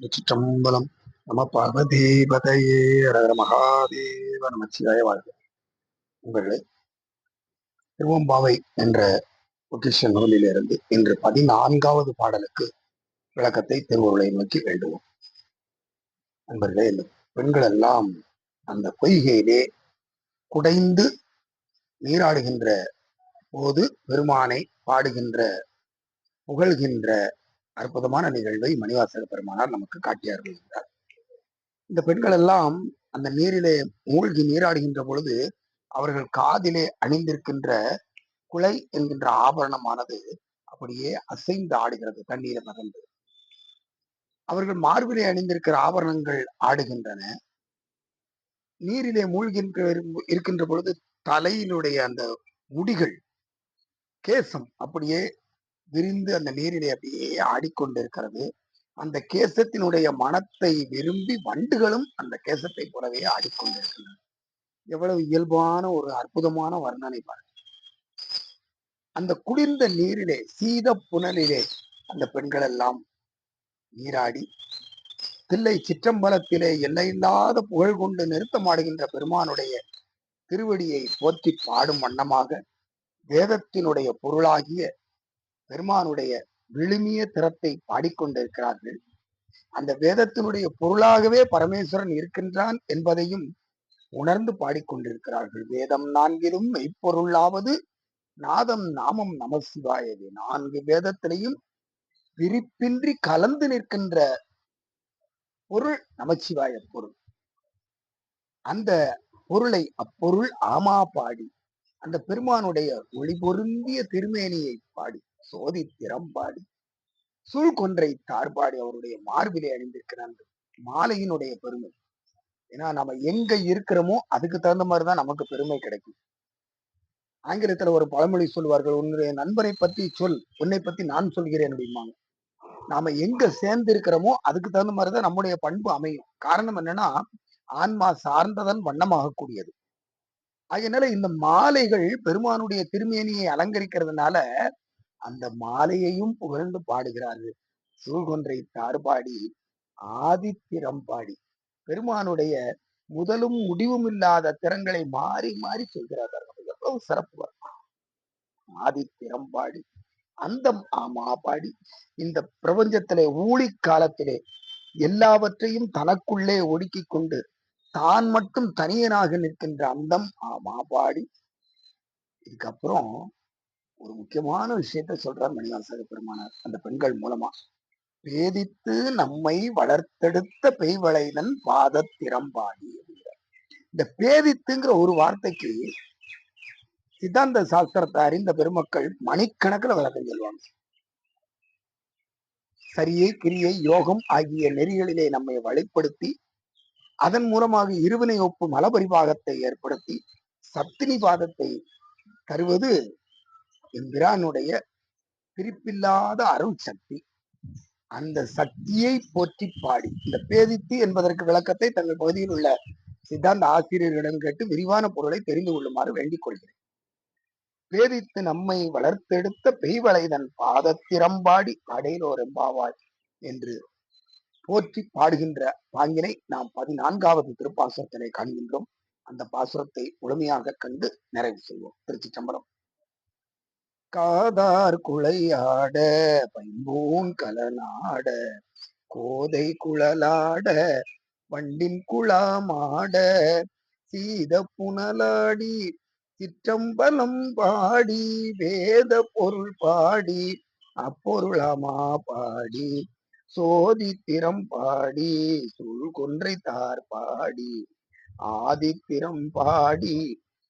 திருச்சிற்றம்பலம் நம பார்வதீபதையே மகாதேவ நமச்சிவாய வாழ்க. உங்களே திருவம்பாவை என்ற பொக்கிஷ நூலிலிருந்து இன்று பதினான்காவது பாடலுக்கு விளக்கத்தை திருவுருளை நோக்கி வேண்டுவோம். நண்பர்களே இந்த பெண்கள் எல்லாம் அந்த பொய்கையிலே குடைந்து நீராடுகின்ற போது பெருமானை பாடுகின்ற புகழ்கின்ற அற்புதமான நிகழ்வை மணிவாசக பெருமானார் நமக்கு காட்டியார்கள் என்றார். இந்த பெண்கள் எல்லாம் அந்த நீரிலே மூழ்கி நீராடுகின்ற பொழுது அவர்கள் காதிலே அணிந்திருக்கின்ற குலை என்கின்ற ஆபரணமானது அப்படியே அசைந்து ஆடுகிறது தண்ணீரை மகந்து அவர்கள் மார்பிலே அணிந்திருக்கிற ஆபரணங்கள் ஆடுகின்றன. நீரிலே மூழ்கின்ற இருக்கின்ற பொழுது தலையினுடைய அந்த முடிகள் கேசம் அப்படியே விரிந்து அந்த நீரிலே அப்படியே ஆடிக்கொண்டிருக்கிறது. அந்த கேசத்தினுடைய மனத்தை விரும்பி வண்டுகளும் அந்த கேசத்தை போலவே ஆடிக்கொண்டிருக்கின்றன. எவ்வளவு இயல்பான ஒரு அற்புதமான வர்ணனை பாருங்க. அந்த குளிர்ந்த நீரிலே சீத புனலிலே அந்த பெண்கள் எல்லாம் நீராடி தில்லை சிற்றம்பலத்திலே எல்லையில்லாத புகழ் கொண்டு நிறுத்தமாடுகின்ற பெருமானுடைய திருவடியை போற்றி பாடும் வண்ணமாக வேதத்தினுடைய பொருளாகிய பெருமானுடைய விழுமிய திறத்தை பாடிக்கொண்டிருக்கிறார்கள். அந்த வேதத்தினுடைய பொருளாகவே பரமேஸ்வரன் இருக்கின்றான் என்பதையும் உணர்ந்து பாடிக்கொண்டிருக்கிறார்கள். வேதம் நான்கிலும் மெய்ப்பொருளாவது நாதம் நாமம் நமசிவாயது நான்கு வேதத்திலையும் விரிப்பின்றி கலந்து நிற்கின்ற பொருள் நமச்சிவாய பொருள். அந்த பொருளை அப்பொருள் ஆமா பாடி அந்த பெருமானுடைய ஒளி பொருந்திய திருமேனியை பாடி சோதி திறம்பாடி சூழ் கொன்றை தார்பாடி அவருடைய மார்பிலே அணிந்திருக்கிற மாலையினுடைய பெருமை. ஏன்னா நம்ம எங்க இருக்கிறோமோ அதுக்கு தகுந்த மாதிரிதான் நமக்கு பெருமை கிடைக்கும். ஆங்கிலத்துல ஒரு பழமொழி சொல்வார்கள் உன்னுடைய நண்பரை பத்தி சொல் உன்னை பத்தி நான் சொல்கிறேன் அப்படிம்பாங்க. நாம எங்க சேர்ந்து இருக்கிறோமோ அதுக்கு தகுந்த மாதிரிதான் நம்முடைய பண்பு அமையும். காரணம் என்னன்னா ஆன்மா சார்ந்ததன் வண்ணமாகக்கூடியது. அதனால இந்த மாலைகள் பெருமானுடைய திருமேனியை அலங்கரிக்கிறதுனால அந்த மாலையையும் புகழ்ந்து பாடுகிறார்கள். சூழ்கொன்றை தார்பாடி ஆதித்திரம் பாடி. பெருமானுடைய முதலும் முடிவும் இல்லாத திறங்களை மாறி மாறி சொல்கிறார்கள் எவ்வளவு சிறப்பு ஆதித்திரம் பாடி அந்த ஆமா பாடி இந்த பிரபஞ்சத்திலே ஊழி காலத்திலே எல்லாவற்றையும் தனக்குள்ளே ஒடுக்கி கொண்டு தான் மட்டும் தனியனாக நிற்கின்ற அந்தம் ஆமா பாடி. இதுக்கப்புறம் ஒரு முக்கியமான விஷயத்த சொல்றார் மணிவாசக பெருமானார். அந்த பெண்கள் மூலமா. பேதித்து நம்மை வளர்த்தெடுத்த பெய்வளைதன் பாத திறம்பாடி இந்த பேதித்துங்கிற ஒரு வார்த்தைக்கு சித்தாந்த சாஸ்திரத்தை அறிந்த பெருமக்கள் மணிக்கணக்கில் விளக்கம் சொல்லுவாங்க. சரியை கிரியை யோகம் ஆகிய நெறிகளிலே நம்மை வழிப்படுத்தி அதன் மூலமாக இருவினை ஒப்பு மலபரிபாகத்தை ஏற்படுத்தி சத்தினி பாதத்தை தருவது எம்பிரானுடைய பிரிப்பில்லாத அருள் சக்தி. அந்த சக்தியை போற்றி பாடி. இந்த பேதித்து என்பதற்கு விளக்கத்தை தங்கள் பகுதியில் உள்ள சித்தாந்த ஆசிரியர்களிடம் கேட்டு விரிவான பொருளை தெரிந்து கொள்ளுமாறு வேண்டிக் கொள்கிறேன். பேதித்து நம்மை வளர்த்தெடுத்த பெய்வளைதன் பாதத்திறம்பாடி அடையிலோர் எம்பாவாய் என்று போற்றி பாடுகின்ற பாங்கினை நாம் பதினான்காவது திருப்பாசுரத்தினை காண்கின்றோம். அந்த பாசுரத்தை முழுமையாக கண்டு நிறைவு செய்வோம். திருச்சி சம்பளம் காதார் குளையாட பைம்பூன் கலனாட கோதை குழலாட வண்டின் குழாமாட சீத புனலாடி சிற்றம்பலம் பாடி வேத பொருள் பாடி அப்பொருளாமா பாடி சோதித்திரம் பாடி சுள் கொன்றை தார் பாடி ஆதித்திரம் பாடி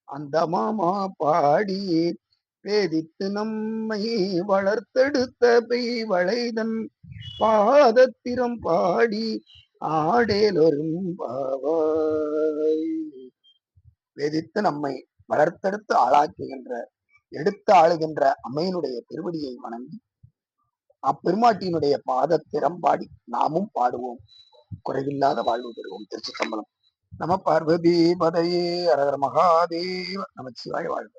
அந்தமாமா பாடி பேதித்து நம்மை வளர்த்தெடுத்த பெய் வளைதன் பாதத்திரம் பாடி ஆடேலொரும் பாவாய். வேதித்து நம்மை வளர்த்தெடுத்து ஆளாக்குகின்ற எடுத்து ஆளுகின்ற அம்மையினுடைய திருவடியை வணங்கி அப்பெருமாட்டியினுடைய பாத திறம்பாடி நாமும் பாடுவோம். குறைவில்லாத வாழ்வு பெறுவோம். திருச்சி சம்பளம் நம பார்வதி பதையே அரகர மகாதேவ நமச்சிவாய வாழ்வு